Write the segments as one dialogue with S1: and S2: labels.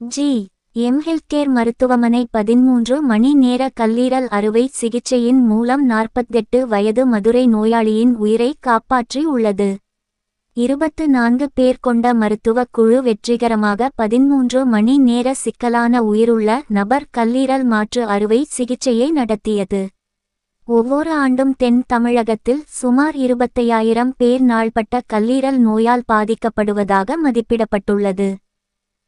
S1: G M healthcare மருத்துவமனை பதிமூன்று மணி நேர கல்லீரல் அறுவை சிகிச்சையின் மூலம் நாற்பத்தெட்டு வயது மதுரை நோயாளியின் உயிரை காப்பாற்றி உள்ளது. இருபத்து நான்கு பேர் கொண்ட மருத்துவக் குழு வெற்றிகரமாக பதிமூன்று மணி நேர சிக்கலான உயிருள்ள நபர் கல்லீரல் மாற்று அறுவை சிகிச்சையை நடத்தியது. ஒவ்வொரு ஆண்டும் தென் தமிழகத்தில் சுமார் இருபத்தையாயிரம் பேர் நாள்பட்ட கல்லீரல் நோயால் பாதிக்கப்படுவதாக மதிப்பிடப்பட்டுள்ளது.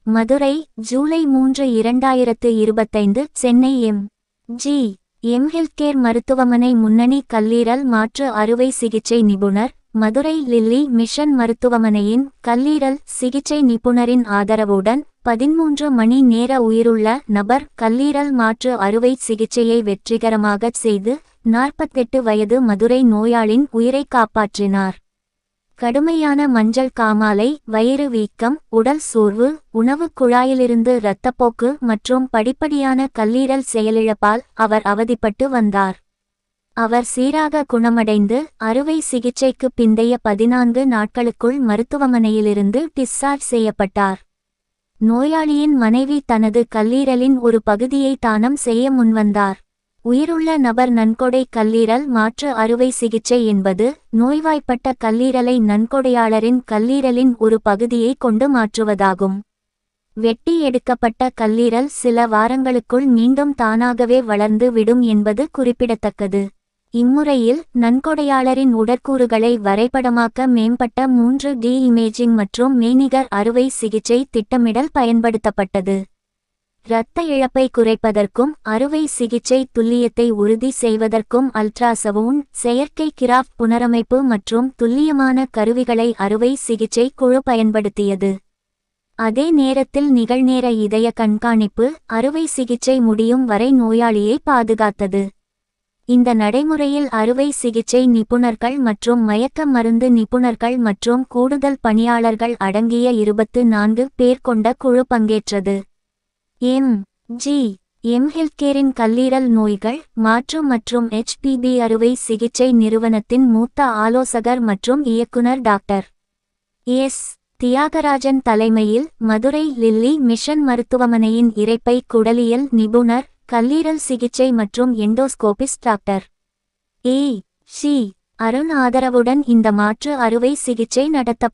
S1: மதுரை ஜூலை மூன்று இரண்டாயிரத்து இருபத்தைந்து Chennai M. G. M. Healthcare மருத்துவமனை முன்னணி கல்லீரல் மாற்று அறுவை சிகிச்சை நிபுணர் மதுரை லில்லி மிஷன் மருத்துவமனையின் கல்லீரல் சிகிச்சை நிபுணரின் ஆதரவுடன் பதிமூன்று மணி நேர உயிருள்ள நபர் கல்லீரல் மாற்று அறுவை சிகிச்சையை வெற்றிகரமாகச் செய்து நாற்பத்தெட்டு வயது மதுரை நோயாளின் உயிரை காப்பாற்றினார். கடுமையான மஞ்சள் காமாலை வயிறு வீக்கம் உடல் சோர்வு உணவுக் குழாயிலிருந்து இரத்தப்போக்கு மற்றும் படிப்படியான கல்லீரல் செயலிழப்பால் அவர் அவதிப்பட்டு வந்தார். அவர் சீராக குணமடைந்து அறுவை சிகிச்சைக்கு பிந்தைய பதினான்கு நாட்களுக்குள் மருத்துவமனையிலிருந்து டிஸ்சார்ஜ் செய்யப்பட்டார். நோயாளியின் மனைவி தனது கல்லீரலின் ஒரு பகுதியை தானம் செய்ய முன்வந்தார். உயிருள்ள நபர் நன்கொடை கல்லீரல் மாற்று அறுவை சிகிச்சை என்பது நோய்வாய்ப்பட்ட கல்லீரலை நன்கொடையாளரின் கல்லீரலின் ஒரு பகுதியை கொண்டு மாற்றுவதாகும். வெட்டி எடுக்கப்பட்ட கல்லீரல் சில வாரங்களுக்குள் மீண்டும் தானாகவே வளர்ந்து விடும் என்பது குறிப்பிடத்தக்கது. இம்முறையில் நன்கொடையாளரின் உடற்கூறுகளை வரைபடமாக்க மேம்பட்ட மூன்று டி இமேஜிங் மற்றும் மெய்நிகர் அறுவை சிகிச்சை திட்டமிடல் பயன்படுத்தப்பட்டது. இரத்த இழப்பை குறைப்பதற்கும் அறுவை சிகிச்சை துல்லியத்தை உறுதி செய்வதற்கும் அல்ட்ராசவுண்ட் செயற்கை கிராஃப்ட் புனரமைப்பு மற்றும் துல்லியமான கருவிகளை அறுவை சிகிச்சை குழு பயன்படுத்தியது. அதே நேரத்தில் நிகழ்நேர இதய கண்காணிப்பு அறுவை சிகிச்சை முடியும் வரை நோயாளியை பாதுகாத்தது. இந்த நடைமுறையில் அறுவை சிகிச்சை நிபுணர்கள் மற்றும் மயக்க மருந்து நிபுணர்கள் மற்றும் கூடுதல் பணியாளர்கள் அடங்கிய இருபத்து நான்கு பேர் கொண்ட குழு பங்கேற்றது. M G. எம். ஹெல்த்கேரின் கல்லீரல் நோய்கள் மாற்று மற்றும் ஹெச்பிபி அறுவை சிகிச்சை நிறுவனத்தின் மூத்த ஆலோசகர் மற்றும் இயக்குனர் டாக்டர். எஸ். தியாகராஜன் தலைமையில் மதுரை லில்லி மிஷன் மருத்துவமனையின் இறைப்பை குடலியல் நிபுணர் கல்லீரல் சிகிச்சை மற்றும் endoscopist doctor. A. C. Arun ஆதரவுடன் இந்த மாற்று அறுவை சிகிச்சை நடத்தப்பட்டது